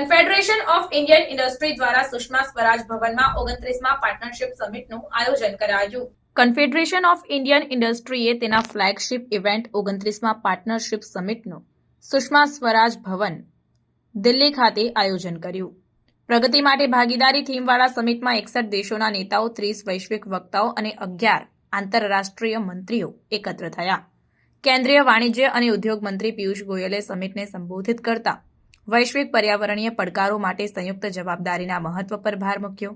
Confederation of Indian industry દ્વારા સુષ્મા સ્વરાજ ભવનમાં ઓગણત્રીસમાં partnership સમિટનું આયોજન કરાયું. કન્ફેડરેશન ઓફ ઇન્ડિયન ઇન્ડસ્ટ્રીએ તેના ફ્લેગશિપ ઇવેન્ટ ઓગણત્રીસમાં પાર્ટનરશિપ સમિટનું સુષ્મા સ્વરાજ ભવન દિલ્હી ખાતે આયોજન કર્યું. પ્રગતિ માટે ભાગીદારી થીમવાળા સમિટમાં એકસઠ દેશોના નેતાઓ, ત્રીસ વૈશ્વિક વક્તાઓ અને અગિયાર આંતરરાષ્ટ્રીય મંત્રીઓ એકત્ર થયા. કેન્દ્રીય વાણિજ્ય અને ઉદ્યોગ મંત્રી પિયુષ ગોયલે સમિટને સંબોધિત કરતા વૈશ્વિક પર્યાવરણીય પડકારો માટે સંયુક્ત જવાબદારીના મહત્વ પર ભાર મૂક્યો.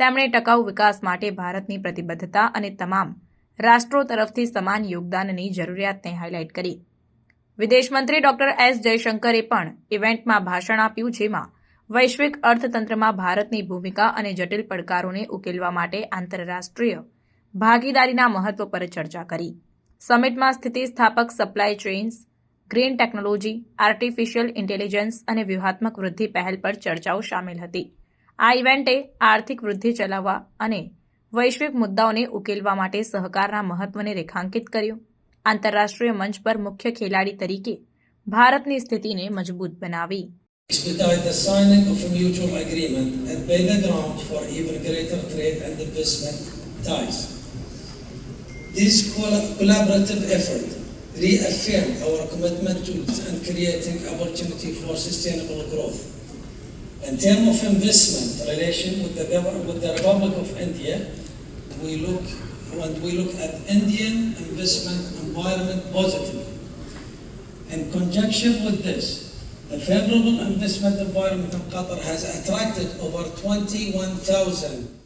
તેમણે ટકાઉ વિકાસ માટે ભારતની પ્રતિબદ્ધતા અને તમામ રાષ્ટ્રો તરફથી સમાન યોગદાનની જરૂરિયાતને હાઇલાઇટ કરી. વિદેશ મંત્રી ડોક્ટર એસ જયશંકરે પણ ઇવેન્ટમાં ભાષણ આપ્યું જેમાં વૈશ્વિક અર્થતંત્રમાં ભારતની ભૂમિકા અને જટિલ પડકારોને ઉકેલવા માટે આંતરરાષ્ટ્રીય ભાગીદારીના મહત્વ પર ચર્ચા કરી. સમિટમાં સ્થિતિસ્થાપક supply chains green technology, artificial intelligence અને વ્યૂહાત્મક વૃદ્ધિ પહેલ પર ચર્ચાઓ સામેલ હતી આ ઇવેન્ટે આર્થિક વૃદ્ધિ ચલાવવા અને વૈશ્વિક મુદ્દાઓને ઉકેલવા માટે સહકારના મહત્વને રેખાંકિત કર્યું આંતરરાષ્ટ્રીય મંચ પર મુખ્ય ખેલાડી તરીકે ભારતની સ્થિતિને મજબૂત બનાવી. This collaborative effort reaffirmed our commitment to and creating opportunity for sustainable growth. In terms of investment relation with the, with the Republic of India, we look when we look at Indian investment environment positively. In conjunction with this, the favorable investment environment in Qatar has attracted over 21,000